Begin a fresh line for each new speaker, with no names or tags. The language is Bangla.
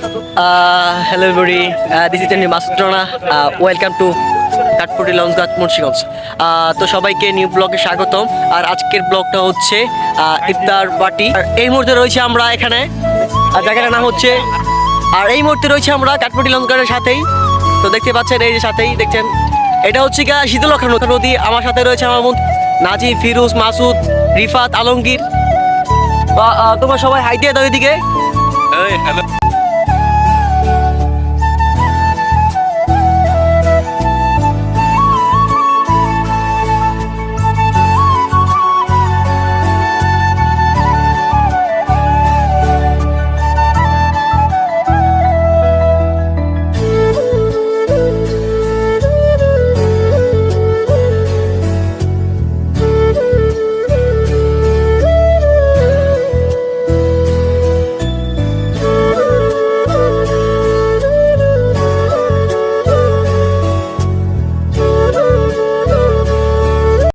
Hello hello this is uh, this is welcome to Kathpuri লঞ্চঘাট Munshiganj তো সবাইকে নিউ ব্লগে স্বাগতম। আর আজকের ব্লগটা হচ্ছে uh, ইফতার পার্টি আর এই মুহূর্তে রয়েছে আমরা এখানে আর জায়গাটার নাম হচ্ছে আর এই মুহূর্তে রয়েছে আমরা কাঠপুরি লঞ্চঘাটের সাথেই। তো দেখতে পাচ্ছেন এই যে সাথেই দেখছেন? এটা হচ্ছে গা শীতলক্ষা নদী। আমার সাথে রয়েছে আমার বন্ধু নাজি ফিরুজ মাসুদ রিফাত আলমগীর। আহ, তোমরা সবাই হাই দিয়ে দাও এদিকে।
হ্যালো